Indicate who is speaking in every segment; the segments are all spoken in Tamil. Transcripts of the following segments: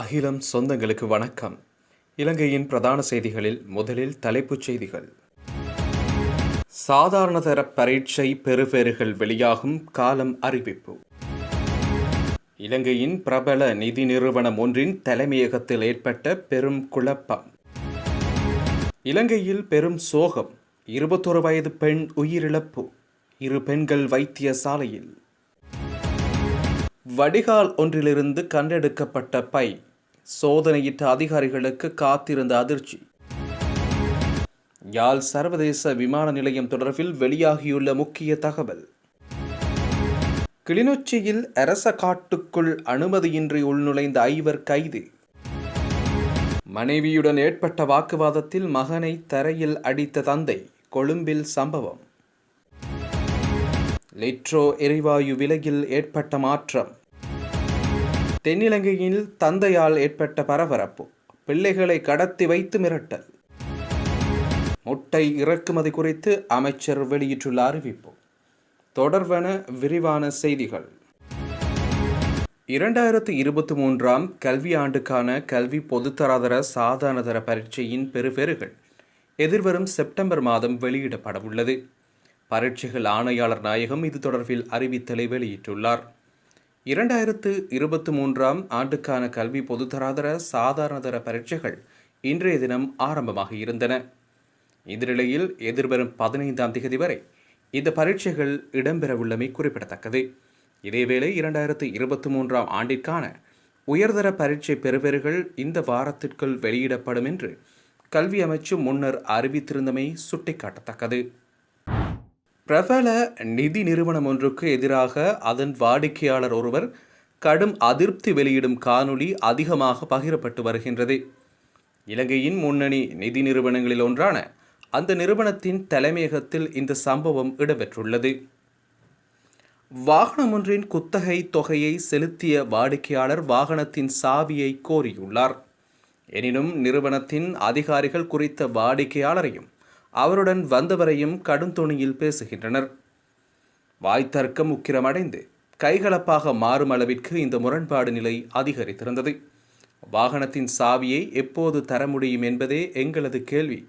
Speaker 1: அகிலம் சொந்தங்களுக்கு வணக்கம். இலங்கையின் பிரதான செய்திகளில் முதலில் தலைப்புச் செய்திகள். சாதாரணதர பரீட்சை பெறுபேறுகள் வெளியாகும் காலம் அறிவிப்பு. இலங்கையின் பிரபல நிதி நிறுவனம் ஒன்றின் தலைமையகத்தில் ஏற்பட்ட பெரும் குழப்பம். இலங்கையில் பெரும் சோகம். இருபத்தொரு வயது பெண் உயிரிழப்பு. இரு பெண்கள் வைத்தியசாலையில். வடிகால் ஒன்றிலிருந்து கண்டெடுக்கப்பட்ட பை சோதனையிட்ட அதிகாரிகளுக்கு காத்திருந்த அதிர்ச்சி. யாழ் சர்வதேச விமான நிலையம் தொடர்பில் வெளியாகியுள்ள முக்கிய தகவல். கிளிநொச்சியில் அரச காட்டுக்குள் அனுமதியின்றி உள்நுழைந்த ஐவர் கைது. மனைவியுடன் ஏற்பட்ட வாக்குவாதத்தில் மகனை தரையில் அடித்த தந்தை. கொழும்பில் சம்பவம். லிட்ரோ எரிவாயு விலையில் ஏற்பட்ட மாற்றம். தென்னிலங்கையில் தந்தையால் ஏற்பட்ட பரபரப்பு. பிள்ளைகளை கடத்தி வைத்து மிரட்டல். முட்டை இறக்குமதி குறித்து அமைச்சர் வெளியிட்டுள்ள அறிவிப்பு. தொடர்வன விரிவான செய்திகள். இரண்டாயிரத்து இருபத்தி மூன்றாம் கல்வியாண்டுக்கான கல்வி பொதுத்தராதர சாதாரணதர பரீட்சையின் பெறுபேறுகள் எதிர்வரும் செப்டம்பர் மாதம் வெளியிடப்பட உள்ளது பரீட்சைகள் ஆணையாளர் நாயகம் இது தொடர்பில் அறிவித்தலை வெளியிட்டுள்ளார். இரண்டாயிரத்து இருபத்தி மூன்றாம் ஆண்டுக்கான கல்வி பொதுத்தராதர சாதாரணதர பரீட்சைகள் இன்றைய தினம் ஆரம்பமாக இருந்தன. இந்நிலையில் எதிர்வரும் பதினைந்தாம் தேதி வரை இந்த பரீட்சைகள் இடம்பெறவுள்ளமை குறிப்பிடத்தக்கது. இதேவேளை இரண்டாயிரத்து இருபத்தி மூன்றாம் ஆண்டிற்கான உயர்தர பரீட்சை பெறுபேறுகள் இந்த வாரத்திற்குள் வெளியிடப்படும் என்று கல்வி அமைச்சு முன்னர் அறிவித்திருந்தமை சுட்டிக்காட்டத்தக்கது. பிரபல நிதி நிறுவனம் ஒன்றுக்கு எதிராக அதன் வாடிக்கையாளர் ஒருவர் கடும் அதிருப்தி வெளியிடும் காணொளி அதிகமாக பகிரப்பட்டு வருகின்றது. இலங்கையின் முன்னணி நிதி நிறுவனங்களில் ஒன்றான அந்த நிறுவனத்தின் தலைமையகத்தில் இந்த சம்பவம் இடம்பெற்றுள்ளது. வாகனம் ஒன்றின் குத்தகை தொகையை செலுத்திய வாடிக்கையாளர் வாகனத்தின் சாவியை கோரியுள்ளார். எனினும் நிறுவனத்தின் அதிகாரிகள் குறித்த வாடிக்கையாளரையும் அவருடன் வந்தவரையும் கடும் துணியில் பேசுகின்றனர். வாய்த்தர்க்கம் உக்கிரமடைந்து கைகலப்பாக மாறும் அளவிற்கு இந்த முரண்பாடு நிலை அதிகரித்திருந்தது. வாகனத்தின் சாவியை எப்போது தர முடியும் என்பதே எங்களது கேள்வி.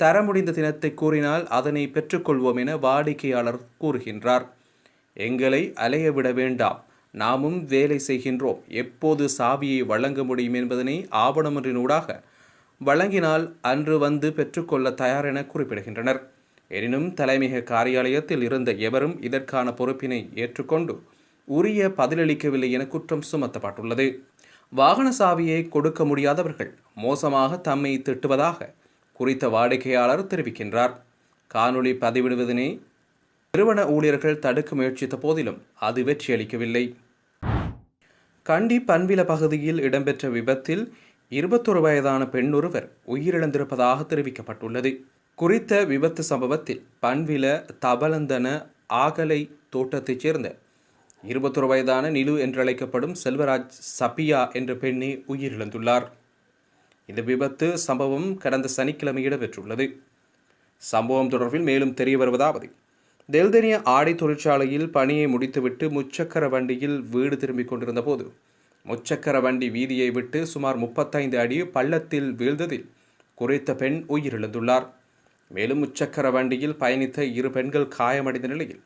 Speaker 1: தர முடிந்த தினத்தை கூறினால் அதனை பெற்றுக்கொள்வோம் என வாடிக்கையாளர் கூறுகின்றார். எங்களை அலைய விட வேண்டாம். நாமும் வேலை செய்கின்றோம். எப்போது சாவியை வழங்க முடியும் என்பதனை ஆவணமொன்றினூடாக வழங்கினால் அன்று வந்து பெற்றுக்கொள்ள தயார் என குறிப்பிடுகின்றனர். எனினும் தலைமையக காரியாலயத்தில் இருந்த எவரும் இதற்கான பொறுப்பினை ஏற்றுக்கொண்டு உரிய பதிலளிக்கவில்லை என குற்றம் சுமத்தப்பட்டுள்ளது. வாகன சாவியை கொடுக்க முடியாதவர்கள் மோசமாக தம்மை திட்டுவதாக குறித்த வாடிக்கையாளர் தெரிவிக்கின்றார். காணொளி பதிவிடுவதனை நிறுவன ஊழியர்கள் தடுக்க முயற்சித்த போதிலும் அது வெற்றியளிக்கவில்லை. கண்டி பன்வில பகுதியில் இடம்பெற்ற விபத்தில் இருபத்தொரு வயதான பெண் ஒருவர் உயிரிழந்திருப்பதாக தெரிவிக்கப்பட்டுள்ளது. குறித்த விபத்து சம்பவத்தில் பன்வில தபலந்தன ஆகலை தோட்டத்தைச் சேர்ந்த இருபத்தொரு வயதான நிலு என்றழைக்கப்படும் செல்வராஜ் சபியா என்ற பெண்ணே உயிரிழந்துள்ளார். இந்த விபத்து சம்பவம் கடந்த சனிக்கிழமை இடம்பெற்றுள்ளது. சம்பவம் தொடர்பில் மேலும் தெரிய வருவதாவது தெல்தனிய ஆடை தொழிற்சாலையில் பணியை முடித்துவிட்டு முச்சக்கர வண்டியில் வீடு திரும்பிக் கொண்டிருந்த போது முச்சக்கர வண்டி வீதியை விட்டு சுமார் முப்பத்தைந்து அடி பள்ளத்தில் வீழ்ந்ததில் குறித்த பெண் உயிரிழந்துள்ளார். மேலும் முச்சக்கர வண்டியில் பயணித்த இரு பெண்கள் காயமடைந்த நிலையில்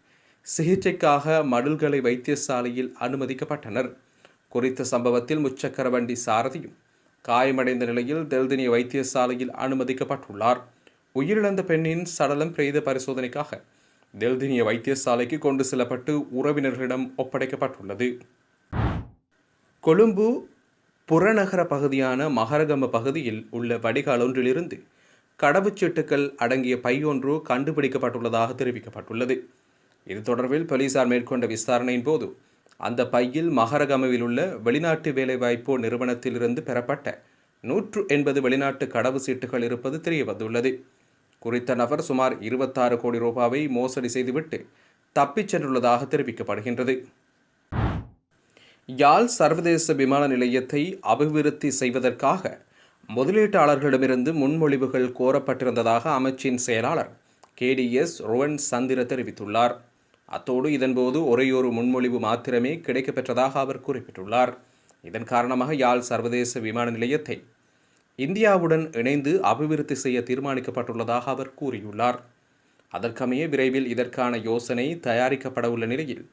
Speaker 1: சிகிச்சைக்காக மடல்களை வைத்தியசாலையில் அனுமதிக்கப்பட்டனர். குறித்த சம்பவத்தில் முச்சக்கர வண்டி சாரதியும் காயமடைந்த நிலையில் தெல்தினி வைத்தியசாலையில் அனுமதிக்கப்பட்டுள்ளார். உயிரிழந்த பெண்ணின் சடலம் பிரேத பரிசோதனைக்காக தெல்தினிய வைத்தியசாலைக்கு கொண்டு செல்லப்பட்டு உறவினர்களிடம் ஒப்படைக்கப்பட்டுள்ளது. கொழும்பு புறநகர பகுதியான மகரகம பகுதியில் உள்ள வடிகால் ஒன்றிலிருந்து கடவுச்சீட்டுகள் அடங்கிய பை ஒன்று கண்டுபிடிக்கப்பட்டுள்ளதாக தெரிவிக்கப்பட்டுள்ளது. இது தொடர்பில் போலீசார் மேற்கொண்ட விசாரணையின் போது அந்த பையில் மகரகமவில் உள்ள வெளிநாட்டு வேலைவாய்ப்பு நிறுவனத்திலிருந்து பெறப்பட்ட நூற்று எண்பது வெளிநாட்டு கடவு சீட்டுகள் இருப்பது தெரியவந்துள்ளது. குறித்த நபர் சுமார் இருபத்தாறு கோடி ரூபாவை மோசடி செய்துவிட்டு தப்பிச் சென்றுள்ளதாக தெரிவிக்கப்படுகின்றது. யாழ் சர்வதேச விமான நிலையத்தை அபிவிருத்தி செய்வதற்காக முதலீட்டாளர்களிடமிருந்து முன்மொழிவுகள் கோரப்பட்டிருந்ததாக அமைச்சின் செயலாளர் கேடிஎஸ் ரோவன் சந்திர தெரிவித்துள்ளார். அத்தோடு இதன்போது ஒரேயொரு முன்மொழிவு மாத்திரமே கிடைக்கப்பெற்றதாக அவர் குறிப்பிட்டுள்ளார். இதன் காரணமாக யாழ் சர்வதேச விமான நிலையத்தை இந்தியாவுடன் இணைந்து அபிவிருத்தி செய்ய தீர்மானிக்கப்பட்டுள்ளதாக அவர் கூறியுள்ளார். அதற்கமைய விரைவில் இதற்கான யோசனை தயாரிக்கப்பட உள்ள நிலையில்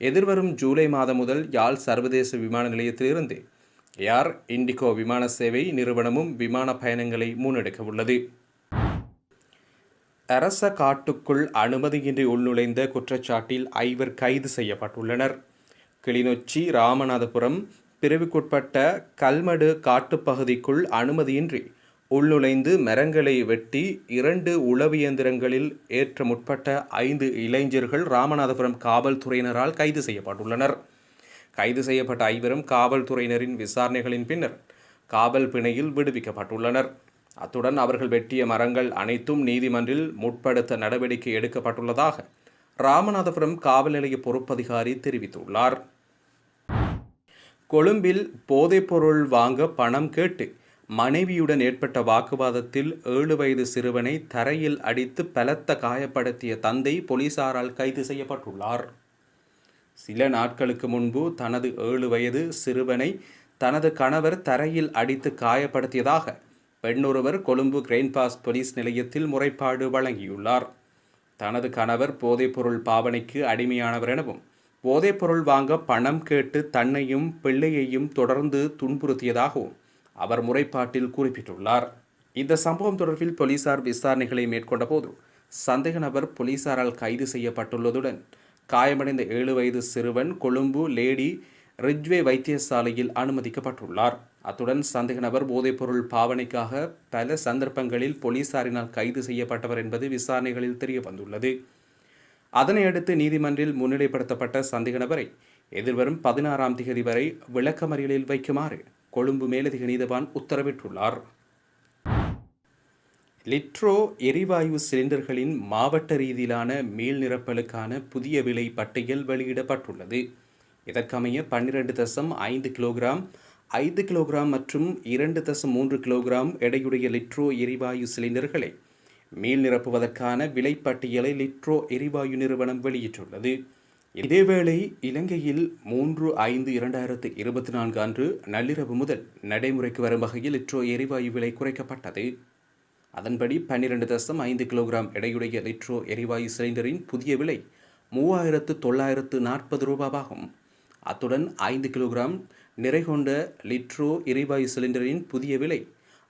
Speaker 1: எதிர்வரும் ஜூலை மாதம் முதல் யாழ் சர்வதேச விமான நிலையத்திலிருந்து ஏர் இண்டிகோ விமான சேவை நிறுவனமும் விமான பயணங்களை முன்னெடுக்க உள்ளது. அரச காட்டுக்குள் அனுமதியின்றி உள்நுழைந்த குற்றச்சாட்டில் ஐவர் கைது செய்யப்பட்டுள்ளனர். கிளிநொச்சி ராமநாதபுரம் பிரிவுக்குட்பட்ட கல்மடு காட்டுப்பகுதிக்குள் அனுமதியின்றி உள்நுழைந்து மரங்களை வெட்டி இரண்டு உளவு இயந்திரங்களில் ஏற்ற முற்பட்ட ஐந்து இளைஞர்கள் ராமநாதபுரம் காவல்துறையினரால் கைது செய்யப்பட்டுள்ளனர். கைது செய்யப்பட்ட ஐவரும் காவல்துறையினரின் விசாரணைகளின் பின்னர் காவல் பிணையில் விடுவிக்கப்பட்டுள்ளனர். அத்துடன் அவர்கள் வெட்டிய மரங்கள் அனைத்தும் நீதிமன்றில் முற்படுத்த நடவடிக்கை எடுக்கப்பட்டுள்ளதாக ராமநாதபுரம் காவல் நிலைய பொறுப்பதிகாரி தெரிவித்துள்ளார். கொழும்பில் போதைப்பொருள் வாங்க பணம் கேட்டு மனைவியுடன் ஏற்பட்ட வாக்குவாதத்தில் ஏழு வயது சிறுவனை தரையில் அடித்து பலத்த காயப்படுத்திய தந்தை போலீசாரால் கைது செய்யப்பட்டுள்ளார். சில நாட்களுக்கு முன்பு தனது ஏழு வயது சிறுவனை தனது கணவர் தரையில் அடித்து காயப்படுத்தியதாக பெண்ணொருவர் கொழும்பு கிரெயின்பாஸ் போலீஸ் நிலையத்தில் முறைப்பாடு வழங்கியுள்ளார். தனது கணவர் போதைப்பொருள் பாவனைக்கு அடிமையானவர் எனவும் போதைப்பொருள் வாங்க பணம் கேட்டு தன்னையும் பிள்ளையையும் தொடர்ந்து துன்புறுத்தியதாகவும் அவர் முறைப்பாட்டில் குறிப்பிட்டுள்ளார். இந்த சம்பவம் தொடர்பில் போலீசார் விசாரணைகளை மேற்கொண்ட போது சந்தேக நபர் போலீசாரால் கைது செய்யப்பட்டுள்ளதுடன் காயமடைந்த ஏழு வயது சிறுவன் கொழும்பு லேடி ரிஜ்வே வைத்தியசாலையில் அனுமதிக்கப்பட்டுள்ளார். அத்துடன் சந்தேக நபர் போதைப்பொருள் பாவனைக்காக பல சந்தர்ப்பங்களில் போலீசாரினால் கைது செய்யப்பட்டவர் என்பது விசாரணைகளில் தெரிய வந்துள்ளது அதனையடுத்து நீதிமன்றில் முன்னிலைப்படுத்தப்பட்ட சந்தேக நபரை எதிர்வரும் பதினாறாம் தேதி வரை விளக்கமறியலில் வைக்குமாறு கொழும்பு மேலதிக நீதவான் உத்தரவிட்டுள்ளார். லிட்ரோ எரிவாயு சிலிண்டர்களின் மாவட்ட ரீதியிலான மீள் நிரப்பலுக்கான புதிய விலை பட்டியல் வெளியிடப்பட்டுள்ளது. இதற்கமைய பன்னிரண்டு தசம் ஐந்து கிலோகிராம் ஐந்து கிலோகிராம் மற்றும் இரண்டு தசம் மூன்று கிலோகிராம் எடையுடைய லிட்ரோ எரிவாயு சிலிண்டர்களை மீள் நிரப்புவதற்கான விலைப்பட்டியலை லிட்ரோ எரிவாயு நிறுவனம் வெளியிட்டுள்ளது. இதேவேளை இலங்கையில் மூன்று ஐந்து இரண்டாயிரத்து இருபத்தி நான்கு அன்று நள்ளிரவு முதல் நடைமுறைக்கு வரும் வகையில் லிட்ரோ எரிவாயு விலை குறைக்கப்பட்டது. அதன்படி பன்னிரண்டு தசம் ஐந்து கிலோகிராம் எடையுடைய லிட்ரோ எரிவாயு சிலிண்டரின் புதிய விலை மூவாயிரத்து தொள்ளாயிரத்து நாற்பது ரூபாவாகும். அத்துடன் ஐந்து கிலோகிராம் நிறை கொண்ட லிட்ரோ எரிவாயு சிலிண்டரின் புதிய விலை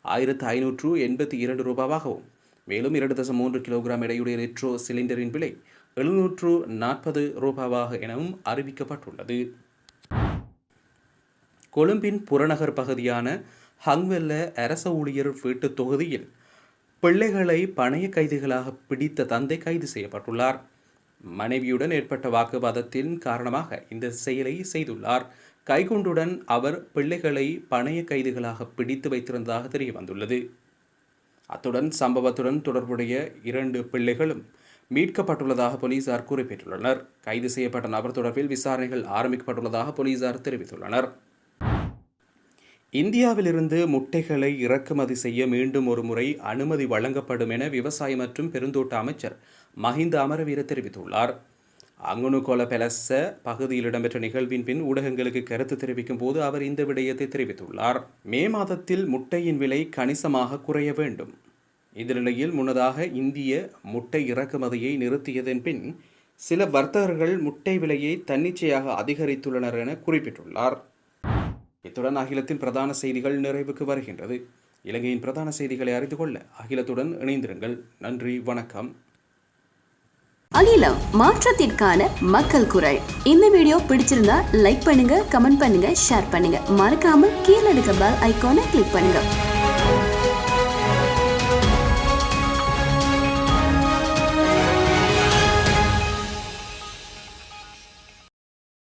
Speaker 1: ஆயிரத்து ஐநூற்று எண்பத்தி இரண்டு ரூபாவாகவும் மேலும் இரண்டு தசம் மூன்று கிலோகிராம் எடையுடைய லிட்ரோ சிலிண்டரின் விலை எழுநூற்று நாற்பது ரூபாவாக எனவும் அறிவிக்கப்பட்டுள்ளது. கொழும்பின் புறநகர் பகுதியான ஹங்வெல்ல அரச ஊழியர் வீட்டுத் தொகுதியில் பிள்ளைகளை பணைய கைதிகளாக பிடித்த தந்தை கைது செய்யப்பட்டுள்ளார். மனைவியுடன் ஏற்பட்ட வாக்குவாதத்தின் காரணமாக இந்த செயலை செய்துள்ளார். கைகுண்டுடன் அவர் பிள்ளைகளை பணைய கைதிகளாக பிடித்து வைத்திருந்ததாக தெரிய வந்துள்ளது அத்துடன் சம்பவத்துடன் தொடர்புடைய இரண்டு பிள்ளைகளும் மீட்கப்பட்டுள்ளதாக போலீசார் குறிப்பிட்டுள்ளனர். கைது செய்யப்பட்ட நபர் தொடர்பில் விசாரணைகள் ஆரம்பிக்கப்பட்டுள்ளதாக போலீசார் தெரிவித்துள்ளனர். இந்தியாவிலிருந்து முட்டைகளை இறக்குமதி செய்ய மீண்டும் ஒரு முறை அனுமதி வழங்கப்படும் என விவசாய மற்றும் பெருந்தோட்ட அமைச்சர் மஹிந்த அமரவீர தெரிவித்துள்ளார். அங்குனுகோல பெலச பகுதியில் இடம்பெற்ற நிகழ்வின் பின் ஊடகங்களுக்கு கருத்து தெரிவிக்கும் போது அவர் இந்த விடயத்தை தெரிவித்துள்ளார். மே மாதத்தில் முட்டையின் விலை கணிசமாக குறைய வேண்டும். இந்த நிலையில் முன்னதாக இந்திய முட்டை இறக்குமதியை நிறுத்தியதன் பின் சில வர்த்தகர்கள் முட்டை விலையை தன்னிச்சையாக அதிகரித்துள்ளனர் என குறிப்பிட்டுள்ளார். இத்துடன் அகிலத்தின் பிரதான செய்திகள் நிறைவுக்கு வருகின்றது. இலங்கையின் பிரதான செய்திகளை அறிந்து கொள்ள அகிலத்துடன் இணைந்திருங்கள். நன்றி வணக்கம்.
Speaker 2: அகிலம் மாற்றத்திற்கான மக்கள் குரல். இந்த வீடியோ பிடிச்சிருந்தா லைக் பண்ணுங்க கமெண்ட் பண்ணுங்க ஷேர் பண்ணுங்க. மறக்காம கீழே இருக்க பெல் ஐகானை கிளிக் பண்ணுங்க.